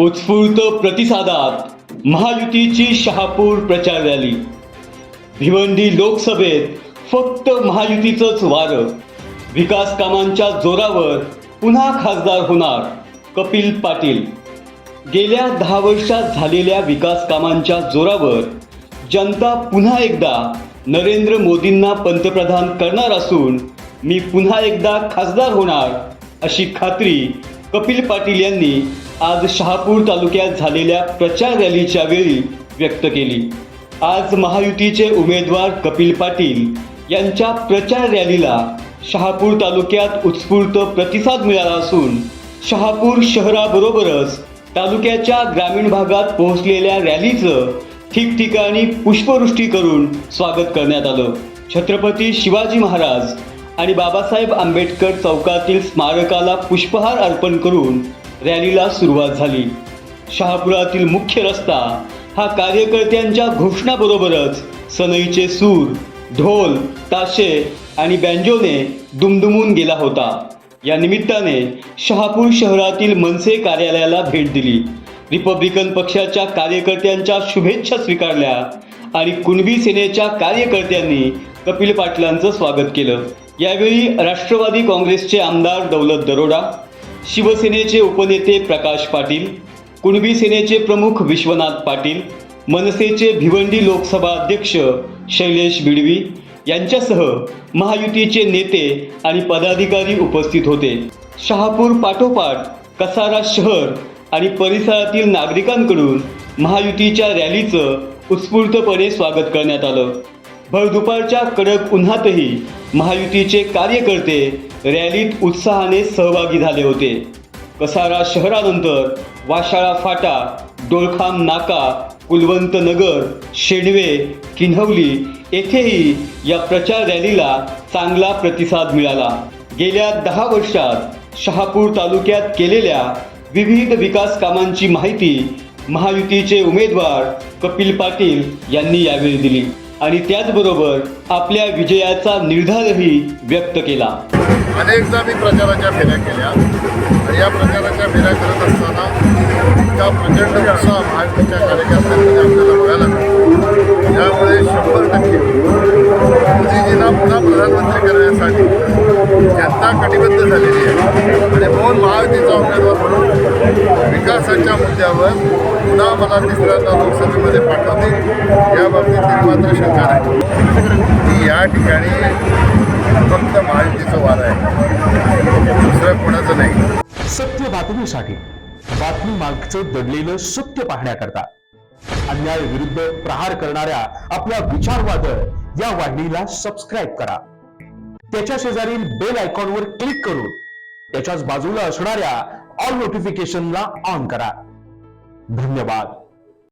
उत्स्फूर्त प्रतिसादात महायुतीची शहापूर प्रचार रॅली. भिवंडी लोकसभेत फक्त महायुतीचंच वारं. विकास कामांच्या जोरावर पुन्हा खासदार होणार कपिल पाटील. गेल्या दहा वर्षात झालेल्या विकास कामांच्या जोरावर जनता पुन्हा एकदा नरेंद्र मोदींना पंतप्रधान करणार असून मी पुन्हा एकदा खासदार होणार अशी खात्री कपिल पाटील यांनी आज शहापूर तालुक्यात झालेल्या प्रचार रॅलीच्या वेळी व्यक्त केली. आज महायुतीचे उमेदवार कपिल पाटील यांच्या प्रचार रॅलीला शहापूर तालुक्यात उत्स्फूर्त प्रतिसाद मिळाला असून शहापूर शहराबरोबरच तालुक्याच्या ग्रामीण भागात पोहोचलेल्या रॅलीचं ठिकठिकाणी पुष्पवृष्टी करून स्वागत करण्यात आलं. छत्रपती शिवाजी महाराज आणि बाबासाहेब आंबेडकर चौकातील स्मारकाला पुष्पहार अर्पण करून रॅलीला सुरुवात झाली. शहापुरातील मुख्य रस्ता हा कार्यकर्त्यांच्या घोषणाबरोबरच सनईचे सूर ढोल ताशे आणि बँजोने दुमदुमून गेला होता. या निमित्ताने शहापूर शहरातील मनसे कार्यालयाला भेट दिली. रिपब्लिकन पक्षाच्या कार्यकर्त्यांच्या शुभेच्छा स्वीकारल्या आणि कुणबी सेनेच्या कार्यकर्त्यांनी कपिल पाटलांचं स्वागत केलं. यावेळी राष्ट्रवादी काँग्रेसचे आमदार दौलत दरोडा शिवसेनेचे उपनेते प्रकाश पाटील कुणबी सेनेचे प्रमुख विश्वनाथ पाटील मनसेचे भिवंडी लोकसभा अध्यक्ष शैलेश बिडवी यांच्यासह महायुतीचे नेते आणि पदाधिकारी उपस्थित होते. शहापूर पाठोपाठ कसारा शहर आणि परिसरातील नागरिकांकडून महायुतीच्या रॅलीचं उत्स्फूर्तपणे स्वागत करण्यात आलं. भर दुपारच्या कडक उन्हातही महायुतीचे कार्यकर्ते रॅलीत उत्साहाने सहभागी झाले होते. कसारा शहरानंतर वाशाळा फाटा डोळखाम नाका कुलवंत नगर शेडवे किन्हवली येथेही या प्रचार रॅलीला चांगला प्रतिसाद मिळाला. गेल्या दहा वर्षात शहापूर तालुक्यात केलेल्या विविध विकास कामांची माहिती महायुतीचे उमेदवार कपिल पाटील यांनी यावेळी दिली. आणि त्याचबरोबर आपल्या विजयाचा निर्धारही व्यक्त केला. अनेकदा मी प्रचाराच्या फेऱ्या केल्या. आणि या प्रचाराच्या फेऱ्या करत असताना त्या प्रचंड उत्साह महायुतीच्या कार्यकर्त्यांमध्ये आपल्याला बघायला मिळतो त्यामुळे शंभर टक्के मोदीजींना पुन्हा प्रधानमंत्री करण्यासाठी जनता कटिबद्ध झालेली आहे. आणि म्हणून महायुतीचा उमेदवार म्हणून विकासाच्या मुद्द्यावर पुन्हा मला तिसऱ्यांदा लोकसभेमध्ये पाठवते याबाबतीत मात्र शंका नाही की या ठिकाणी फक्त महायुतीचं वार आहे. दुसरं कोणाचं नाही. सत्य बातमीसाठी बातमी मागचं दडलेलं सत्य पाहण्याकरता अन्याय विरुद्ध प्रहार करणाऱ्या आपल्या विचारवादळ या वाहिनीला सबस्क्राईब करा. त्याच्या शेजारील बेल आयकॉनवर क्लिक करून त्याच्याच बाजूला असणाऱ्या ऑल नोटिफिकेशनला ऑन करा. धन्यवाद.